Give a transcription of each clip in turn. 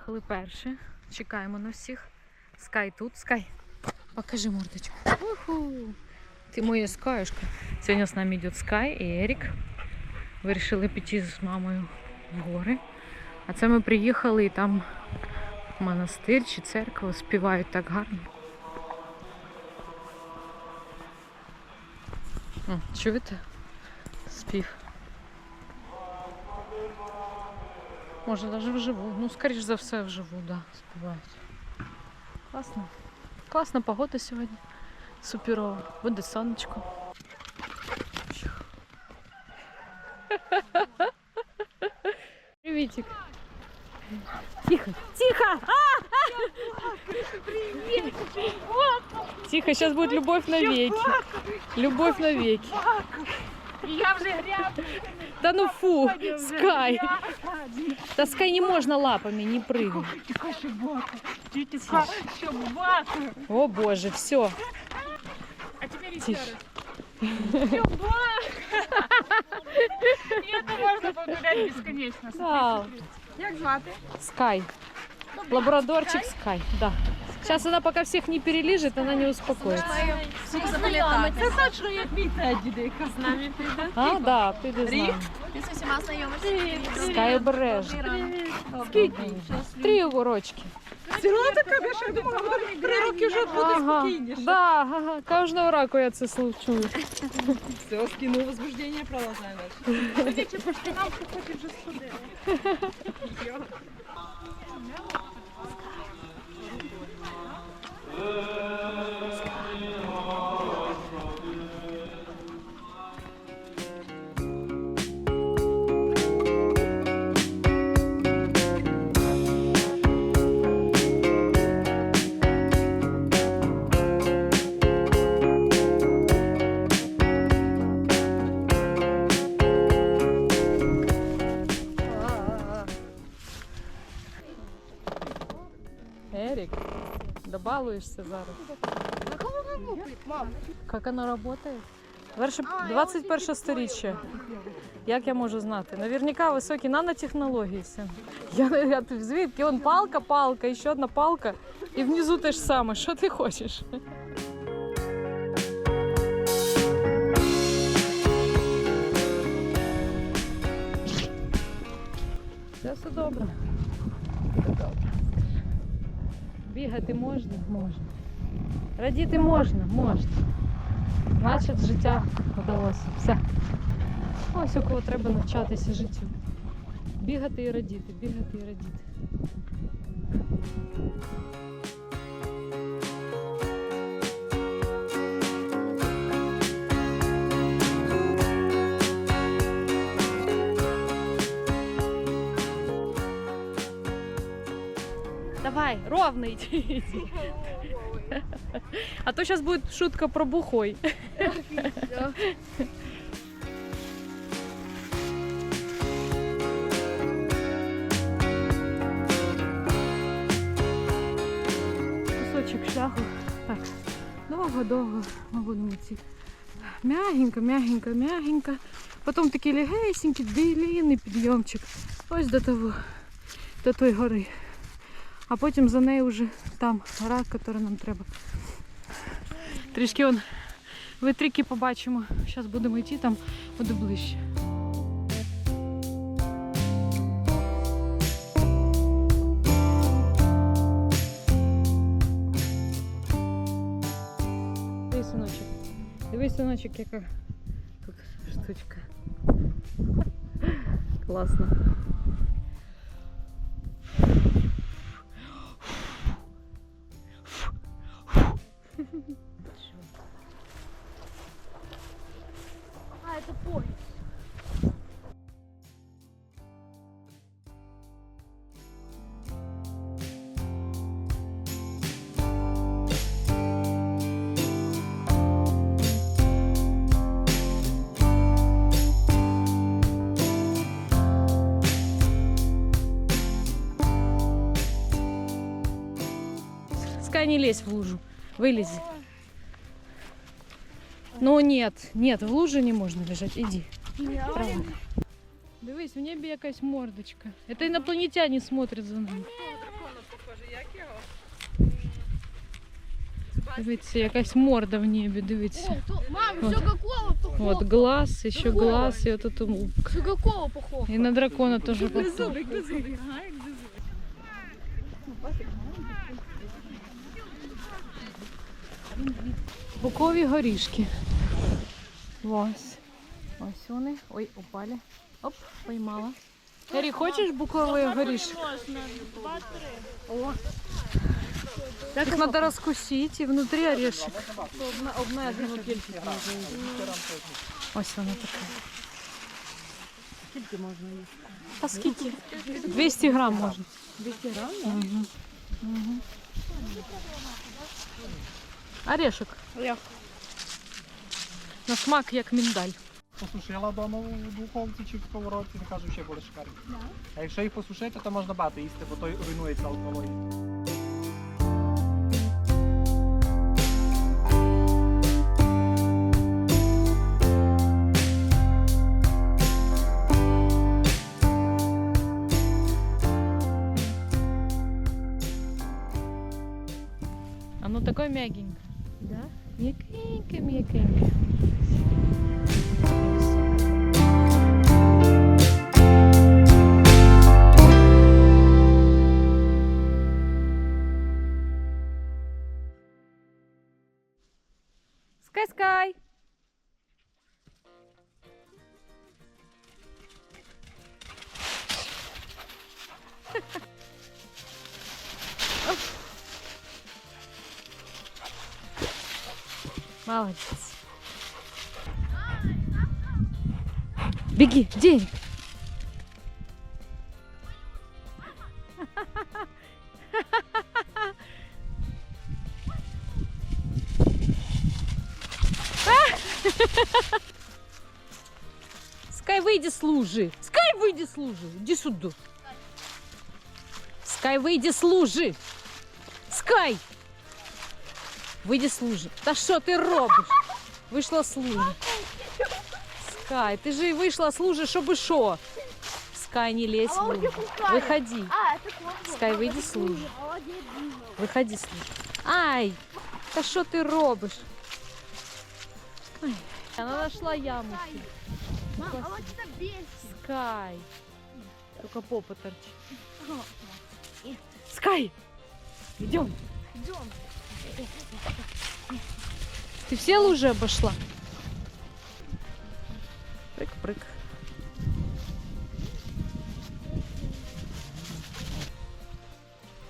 приїхали перші. Чекаємо на всіх. Скай тут. Скай. Покажи мордочку. Уху. Ти моя скаюшка. Сьогодні з нами йде Скай і Ерік. Вирішили піти з мамою в гори. А це ми приїхали і там монастир чи церква співають так гарно. Чуєте? Спів. Може, навіть вживу. Ну, скоріш за все, вживу, да, співають. Класно. Класна погода сьогодні. Суперова. Буде сонечко. Приветик. Тихо, тихо! Привет! Тихо, сейчас будет любовь навеки. Любовь навеки. Я вже грязна. Да ну фу, Скай. Да Скай не можно лапами, не прыгай. Тільки собака. Тільки собака. О боже, все. А тепер ще Тише. раз. Собака. І це можна повторяти безконечно. Да. Як звати? Скай. Лабрадорчик Скай, да. Сейчас она пока всех не перележит, она не успокоится. Це точно як мій Теді, яка з нами прийде. А, да, піде з нами. Ти з усіма знайомишся? Скай обережно. Скільки? Три урочки. Ціла така, я ще думала, три роки вже буде Ага, спокійніше. да, ага. Кожного року я це чую. Все, скинув возбуждення, продовжаємо далі. Дивіться, по штанам, що хоче вже сходити. добалуєшся зараз. Мам, Як воно працює? Верше 21 сторіччя. Як я можу знати? Наверняка високі нанотехнології. Я, я звідки? Вон палка, палка, і ще одна палка. І внизу те ж саме. Що ти хочеш? Все, все добре. Бігати можна? Можна. Радіти можна? Можна. Значить, життя вдалося. Все. Ось у кого треба навчатися життю. Бігати і радіти, бігати і радіти. Давай, ровно. А то сейчас будет шутка про бухой. Кусочок шляху. Так, довго-довго ми будемо йти. Мягенько, мягенько, мягенько. Потім такий легесенький, длинний підйомчик. Ось до того, до тої гори. А потім за нею вже там гора, яка нам треба. Трішки он витрики побачимо. Зараз будемо йти, там буде ближче. Дивись, синочок. Дивись, синочок, яка тут штучка. Класно. А, это пояс. Не лезь в лужу. Вылези. Ну нет, нет, в луже не можна лежать. Іди. Правильно. Дивись, в небі якась мордочка. Это інопланетяне смотрят за нами. Дивіться, якась морда в небі, дивіться. О, то, мам, Вот. Сугакова похож. От глаз, ще глаз, і от тут Сугакова похож. І на дракона теж похож. Зубик, зубик. Ага, як зубик. Букові горішки. Ось. Ось вони. Ой, упали. Оп, поймала. Ері, хочеш буковий горішок? Можна, два-три. Їх треба розкусити і внутрі орешек. Обмежену кількість. Ось воно таке. Скільки можна їсти? Та скільки? 200 грам можна. 200 грам? Угу. Угу. Орешок. Як? На смак як міндаль. Посушила дома у духовці чи в сковородці, то кажу, ще буде шикарно. А якщо їх посушити, то можна багато їсти, бо то руйнується алкоголь. Оно такое мягенькое. Да? Мягенькое, мягенькое. Молодец. Беги, день. Скай, выйди с лужи. Скай, выйди с лужи. Иди сюда. Скай, выйди с лужи. Скай! Вийди з лужи. Та що ти робиш? Вийшла з лужи. Скай, ти же вийшла з лужи, щоб що? Скай, не лезь в. Виходи. А, это плохо. Скай, вийди з лужи. Молодец, Дима. Виходи з лужи. Ай! Та що ти робиш? Ай, вона знайшла яму. Мам, а вот это бесит. Скай. Только попа торчит. Скай! Идем. Идем. Ты все лужи обошла? Прыг-прыг.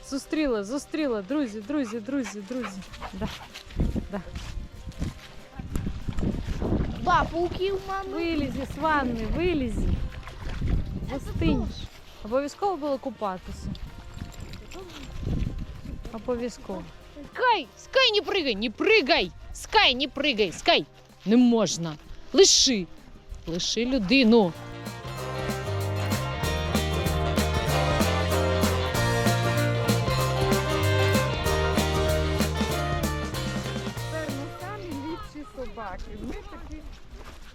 Зустріла, зустріла, друзі, друзі, друзі, друзі. Да. Ба, пауки у мамы. Вилізі з ванни, вилізі. Застинеш. Обов'язково було купатися. Обов'язково. Скай, скай, не пригай, не пригай! Скай, не пригай, скай! Не можна. Лиши. Лиши людину. Самі ліпші собаки. Ми такі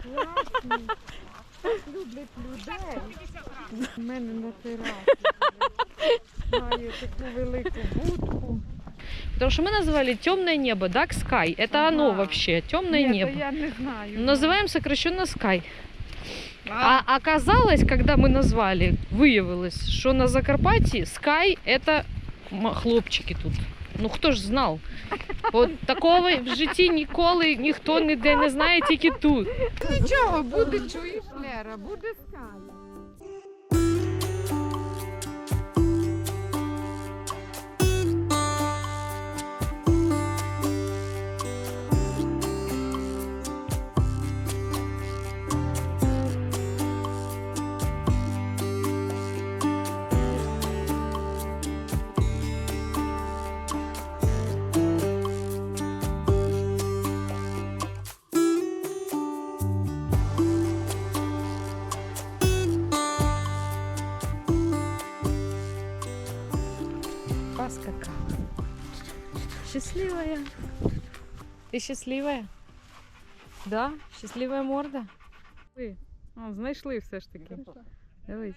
класні. Люблять людей. У мене на терасі. Має таку велику будку. Потому что мы назвали темное небо, Dark Sky. Это оно Ага. вообще, темное Ні, небо. то я не знаю. Называем сокращенно Sky. А, А оказалось, когда мы назвали, выявилось, что на Закарпатье Sky это м- хлопчики тут. Ну хто ж знав? От такого в житті ніколи ніхто ніде не знає, тільки тут. Нічого, буде чуєш, Лера, буде скай. Поскакала. Счастливая. Ти щаслива? Да? Щаслива морда? Ви. О, знайшли все ж таки. Дивись.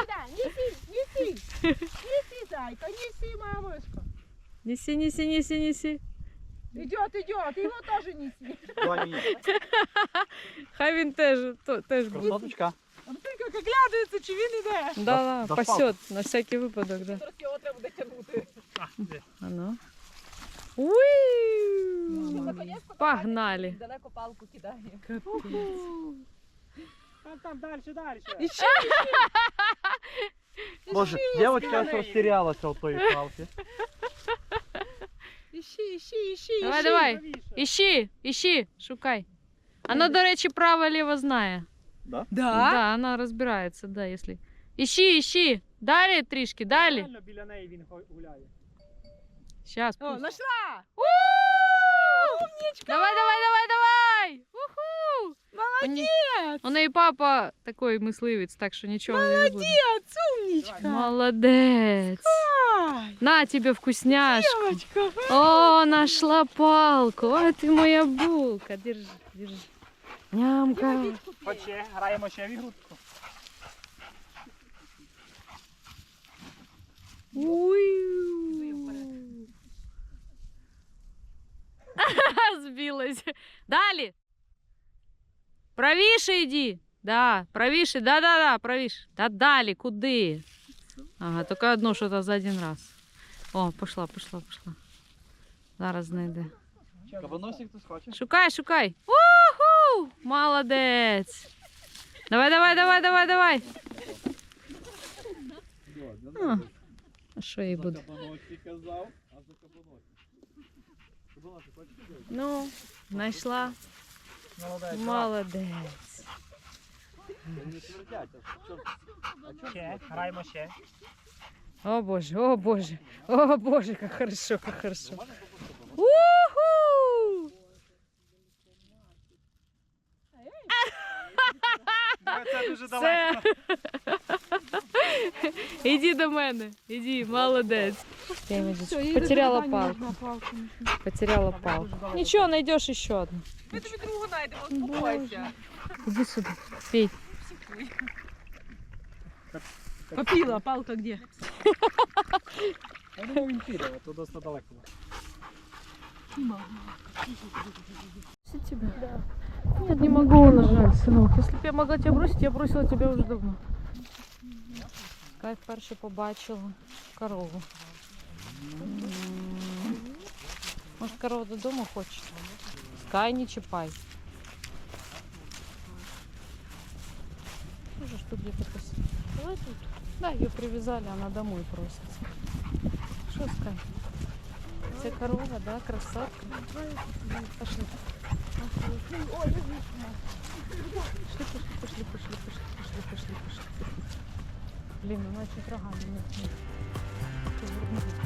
сюда, неси, неси. Неси, зайка, неси, мамушка. Неси, неси, неси, неси. Идет, идет, его тоже неси. Хай він теж, то, теж буде. Красоточка. А ти як оглядується, чи він іде. Да, да, Да пасет, на всякий випадок, да. Зараз його треба буде тягнути. А ну. Уи! Наконець-то Погнали. далеко палку кидає. Там, там, дальше, дальше. Іще, Боже, девочка аж розтерялася в тої палці. іще, іще, іще, Давай, давай. Ищи, ищи, шукай. Она, до речі, право-лево знає. Да? Да? Да, она разбирается, да, если. Ищи, ищи. Далі трішки, далі. Реально біля неї він гуляє. Сейчас. О, нашла! Давай, давай, давай, давай! Уху! Молодец! У неї папа такой мисливець, так що нічого не буде. Умничка! Молодець! Ай, На тебе вкусняшку. девочка! О, нашла палку. Ой, ты моя булка. Держи, держи. Нямка. Хоче, граємо ще в ігрутку. Ой. Сбилась. Далі. Правіше йди. Да, правіше, да-да-да, правіше. Та далі, куди? Ага, тільки одно що-то за один раз. О, пішла, пішла, пішла. Зараз знайде. Кабаносик хтось хоче? Шукай, шукай. Уху! Молодець. Давай, давай, давай, давай, давай. А, а що їй буде? А? Ну, граємо ще. О боже, о боже, о боже, как хорошо, как хорошо. Уху! Це дуже Це... Іди до мене, іди, молодець. Потеряла палку, потеряла палку. Нічого, знайдеш ще одну. Ми тобі другу знайдемо, успокойся. Іди сюди, пей. Попила, палка где? Я думаю, він піде, а то досить далеко. тебя? Нет, не могу нажать, сынок. Если бы я могла тебя бросить, я бросила тебя уже давно. Кай вперше побачила корову. Може, корова додому хоче? Скай, не чіпай. Можешь тут где-то посидеть. Давай тут. Да, ее привязали, она домой просится. Что, Скай? Це корова, да, красотка. Пошли. Пошли, пошли, пошли, пошли, пошли, пошли, пошли, пошли. Блин, она чуть рогами. Поверни.